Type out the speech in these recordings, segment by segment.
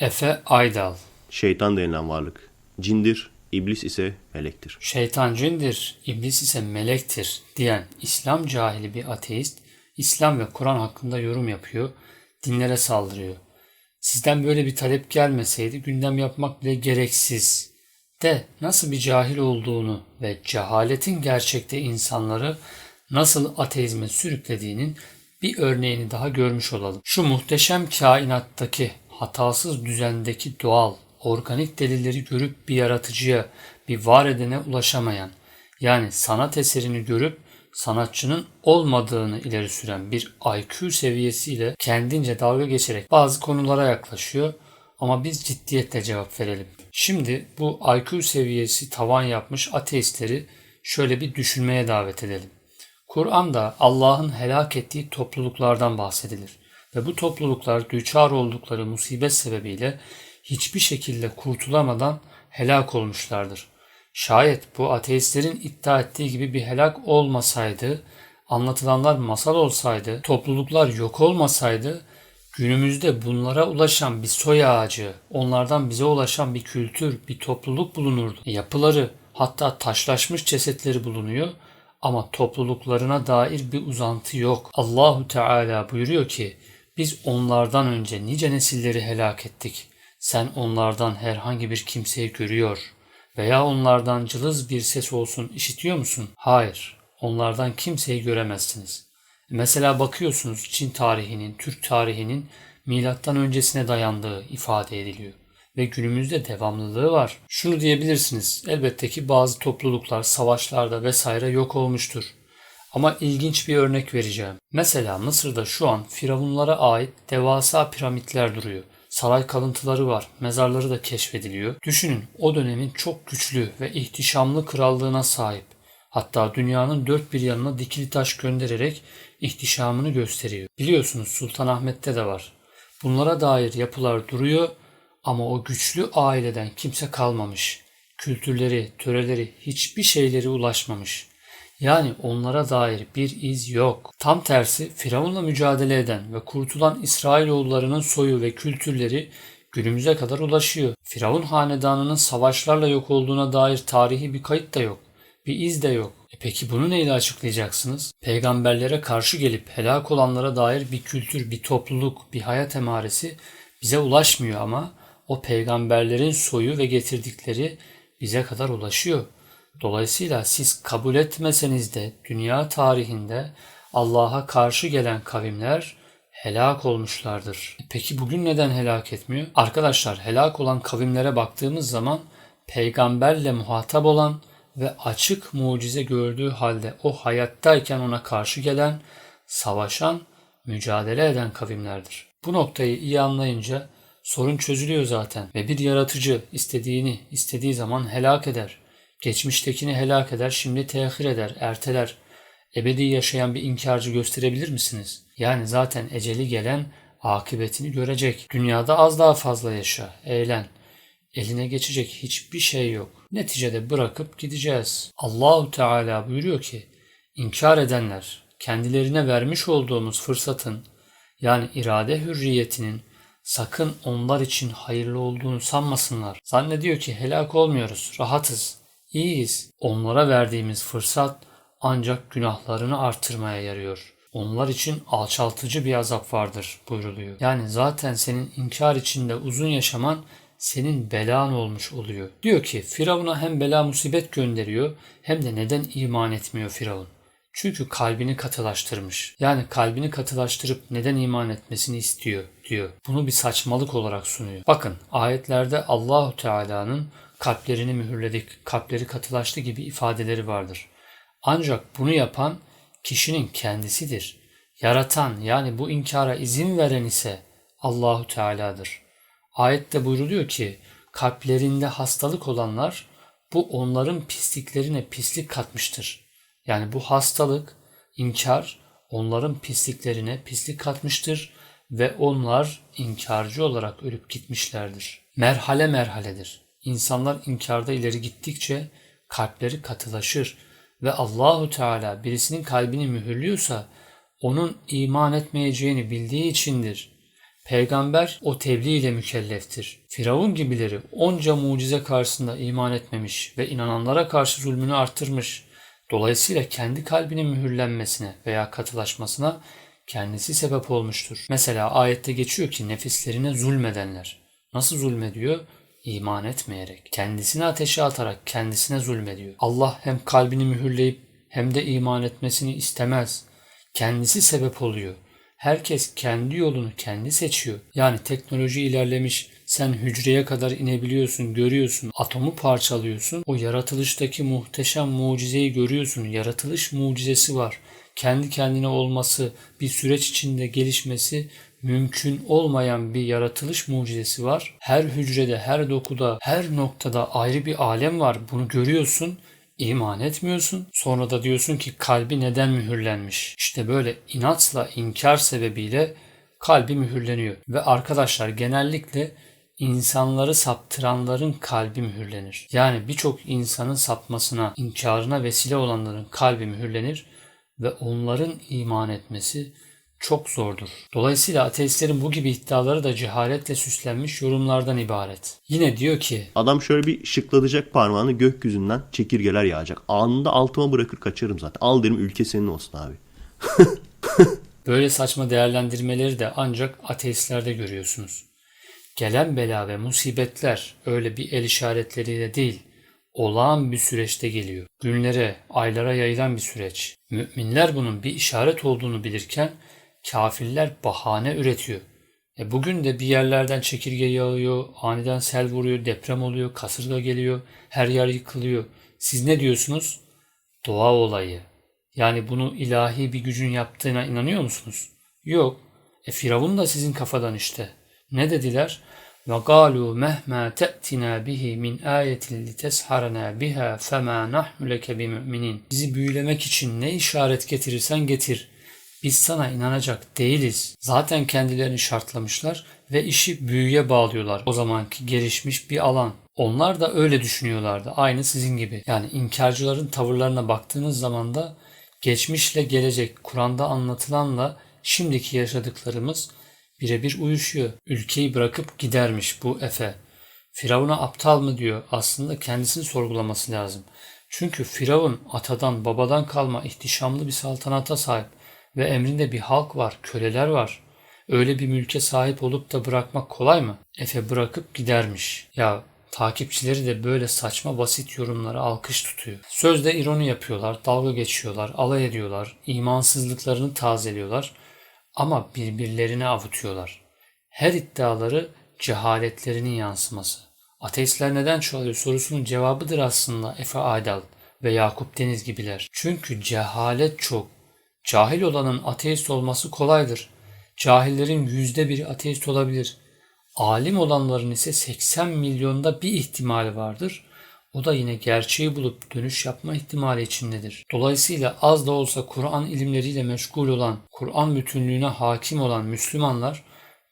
Efe Aydal Şeytan denilen varlık cindir, iblis ise melektir. Şeytan cindir, iblis ise melektir diyen İslam cahili bir ateist, İslam ve Kur'an hakkında yorum yapıyor, dinlere saldırıyor. Sizden böyle bir talep gelmeseydi gündem yapmak bile gereksiz. De nasıl bir cahil olduğunu ve cehaletin gerçekte insanları nasıl ateizme sürüklediğinin bir örneğini daha görmüş olalım. Şu muhteşem kainattaki hatasız düzendeki doğal, organik delilleri görüp bir yaratıcıya, bir var edene ulaşamayan, yani sanat eserini görüp sanatçının olmadığını ileri süren bir IQ seviyesiyle kendince dalga geçerek bazı konulara yaklaşıyor ama biz ciddiyetle cevap verelim. Şimdi bu IQ seviyesi tavan yapmış ateistleri şöyle bir düşünmeye davet edelim. Kur'an'da Allah'ın helak ettiği topluluklardan bahsedilir ve bu topluluklar düçar oldukları musibet sebebiyle hiçbir şekilde kurtulamadan helak olmuşlardır. Şayet bu ateistlerin iddia ettiği gibi bir helak olmasaydı, anlatılanlar masal olsaydı, topluluklar yok olmasaydı, günümüzde bunlara ulaşan bir soy ağacı, onlardan bize ulaşan bir kültür, bir topluluk bulunurdu. Yapıları, hatta taşlaşmış cesetleri bulunuyor ama topluluklarına dair bir uzantı yok. Allahu Teala buyuruyor ki, biz onlardan önce nice nesilleri helak ettik. Sen onlardan herhangi bir kimseyi görüyor veya onlardan cılız bir ses olsun işitiyor musun? Hayır, onlardan kimseyi göremezsiniz. Mesela bakıyorsunuz Çin tarihinin, Türk tarihinin milattan öncesine dayandığı ifade ediliyor ve günümüzde devamlılığı var. Şunu diyebilirsiniz. Elbette ki bazı topluluklar savaşlarda vesaire yok olmuştur. Ama ilginç bir örnek vereceğim. Mesela Mısır'da şu an firavunlara ait devasa piramitler duruyor. Saray kalıntıları var, mezarları da keşfediliyor. Düşünün o dönemin çok güçlü ve ihtişamlı krallığına sahip. Hatta dünyanın dört bir yanına dikili taş göndererek ihtişamını gösteriyor. Biliyorsunuz Sultanahmet'te de var. Bunlara dair yapılar duruyor ama o güçlü aileden kimse kalmamış. Kültürleri, töreleri, hiçbir şeyleri ulaşmamış. Yani onlara dair bir iz yok. Tam tersi Firavun'la mücadele eden ve kurtulan İsrailoğullarının soyu ve kültürleri günümüze kadar ulaşıyor. Firavun hanedanının savaşlarla yok olduğuna dair tarihi bir kayıt da yok. Bir iz de yok. E peki bunu neyle açıklayacaksınız? Peygamberlere karşı gelip helak olanlara dair bir kültür, bir topluluk, bir hayat emaresi bize ulaşmıyor ama o peygamberlerin soyu ve getirdikleri bize kadar ulaşıyor. Dolayısıyla siz kabul etmeseniz de dünya tarihinde Allah'a karşı gelen kavimler helak olmuşlardır. E peki bugün neden helak etmiyor? Arkadaşlar helak olan kavimlere baktığımız zaman peygamberle muhatap olan ve açık mucize gördüğü halde o hayattayken ona karşı gelen, savaşan, mücadele eden kavimlerdir. Bu noktayı iyi anlayınca sorun çözülüyor zaten ve bir yaratıcı istediğini istediği zaman helak eder. Geçmiştekini helak eder, şimdi tehir eder, erteler. Ebedi yaşayan bir inkarcı gösterebilir misiniz? Yani zaten eceli gelen akıbetini görecek. Dünyada az daha fazla yaşa, eğlen. Eline geçecek hiçbir şey yok. Neticede bırakıp gideceğiz. Allahu Teala buyuruyor ki, inkar edenler kendilerine vermiş olduğumuz fırsatın yani irade hürriyetinin sakın onlar için hayırlı olduğunu sanmasınlar. Zannediyor ki helak olmuyoruz, rahatız. İyiyiz. Onlara verdiğimiz fırsat ancak günahlarını artırmaya yarıyor. Onlar için alçaltıcı bir azap vardır buyruluyor. Yani zaten senin inkar içinde uzun yaşaman senin belan olmuş oluyor. Diyor ki Firavun'a hem bela musibet gönderiyor hem de neden iman etmiyor Firavun? Çünkü kalbini katılaştırmış. Yani kalbini katılaştırıp neden iman etmesini istiyor diyor. Bunu bir saçmalık olarak sunuyor. Bakın ayetlerde Allahu Teala'nın kalplerini mühürledik, kalpleri katılaştı gibi ifadeleri vardır. Ancak bunu yapan kişinin kendisidir. Yaratan yani bu inkara izin veren ise Allahu Teala'dır. Ayette buyruluyor ki kalplerinde hastalık olanlar bu onların pisliklerine pislik katmıştır. Yani bu hastalık, inkar onların pisliklerine pislik katmıştır ve onlar inkarcı olarak ölüp gitmişlerdir. Merhale merhaledir. İnsanlar inkarda ileri gittikçe kalpleri katılaşır ve Allahu Teala birisinin kalbini mühürlüyorsa onun iman etmeyeceğini bildiği içindir. Peygamber o tebliğ ile mükelleftir. Firavun gibileri onca mucize karşısında iman etmemiş ve inananlara karşı zulmünü arttırmış. Dolayısıyla kendi kalbinin mühürlenmesine veya katılaşmasına kendisi sebep olmuştur. Mesela ayette geçiyor ki nefislerine zulmedenler. Nasıl zulmediyor? İman etmeyerek. Kendisini ateşe atarak kendisine zulmediyor. Allah hem kalbini mühürleyip hem de iman etmesini istemez. Kendisi sebep oluyor. Herkes kendi yolunu kendi seçiyor. Yani teknoloji ilerlemiş, sen hücreye kadar inebiliyorsun, görüyorsun, atomu parçalıyorsun. O yaratılıştaki muhteşem mucizeyi görüyorsun. Yaratılış mucizesi var. Kendi kendine olması, bir süreç içinde gelişmesi mümkün olmayan bir yaratılış mucizesi var. Her hücrede, her dokuda, her noktada ayrı bir alem var. Bunu görüyorsun iman etmiyorsun. Sonra da diyorsun ki kalbi neden mühürlenmiş? İşte böyle inatla inkar sebebiyle kalbi mühürleniyor. Ve arkadaşlar genellikle insanları saptıranların kalbi mühürlenir. Yani birçok insanın sapmasına, inkarına vesile olanların kalbi mühürlenir ve onların iman etmesi çok zordur. Dolayısıyla ateistlerin bu gibi iddiaları da cehaletle süslenmiş yorumlardan ibaret. Yine diyor ki Adam şöyle bir şıklatacak parmağını gökyüzünden çekirgeler yağacak. Anında altıma bırakır kaçarım zaten. Al derim ülke senin olsun abi. Böyle saçma değerlendirmeleri de ancak ateistlerde görüyorsunuz. Gelen bela ve musibetler öyle bir el işaretleriyle değil, olağan bir süreçte geliyor. Günlere, aylara yayılan bir süreç. Müminler bunun bir işaret olduğunu bilirken kafirler bahane üretiyor. E bugün de bir yerlerden çekirge yağıyor, aniden sel vuruyor, deprem oluyor, kasırga geliyor, her yer yıkılıyor. Siz ne diyorsunuz? Doğa olayı. Yani bunu ilahi bir gücün yaptığına inanıyor musunuz? Yok. E Firavun da sizin kafadan işte. Ne dediler? Galu mehma te'tina bihi min ayetin litesharana biha fema nahnu leke bimü'minin. Bizi büyülemek için ne işaret getirirsen getir. Biz sana inanacak değiliz. Zaten kendilerini şartlamışlar ve işi büyüye bağlıyorlar. O zamanki gelişmiş bir alan. Onlar da öyle düşünüyorlardı. Aynı sizin gibi. Yani inkarcıların tavırlarına baktığınız zaman da geçmişle gelecek, Kur'an'da anlatılanla şimdiki yaşadıklarımız birebir uyuşuyor. Ülkeyi bırakıp gidermiş bu Efe. Firavun'a aptal mı diyor. Aslında kendisini sorgulaması lazım. Çünkü Firavun atadan babadan kalma ihtişamlı bir saltanata sahip ve emrinde bir halk var, köleler var. Öyle bir mülke sahip olup da bırakmak kolay mı? Efe bırakıp gidermiş. Ya takipçileri de böyle saçma basit yorumlara alkış tutuyor. Sözde ironi yapıyorlar, dalga geçiyorlar, alay ediyorlar, imansızlıklarını tazeliyorlar ama birbirlerine avutuyorlar. Her iddiaları cehaletlerinin yansıması. Ateistler neden çoğalıyor sorusunun cevabıdır aslında Efe Aydal ve Yakup Deniz gibiler. Çünkü cehalet çok. Cahil olanın ateist olması kolaydır. Cahillerin yüzde biri ateist olabilir. Alim olanların ise 80 milyonda bir ihtimali vardır. O da yine gerçeği bulup dönüş yapma ihtimali içindedir. Dolayısıyla az da olsa Kur'an ilimleriyle meşgul olan, Kur'an bütünlüğüne hakim olan Müslümanlar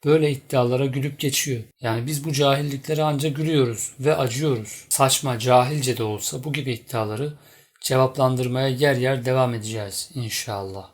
böyle iddialara gülüp geçiyor. Yani biz bu cahilliklere ancak gülüyoruz ve acıyoruz. Saçma, cahilce de olsa bu gibi iddiaları cevaplandırmaya yer yer devam edeceğiz inşallah.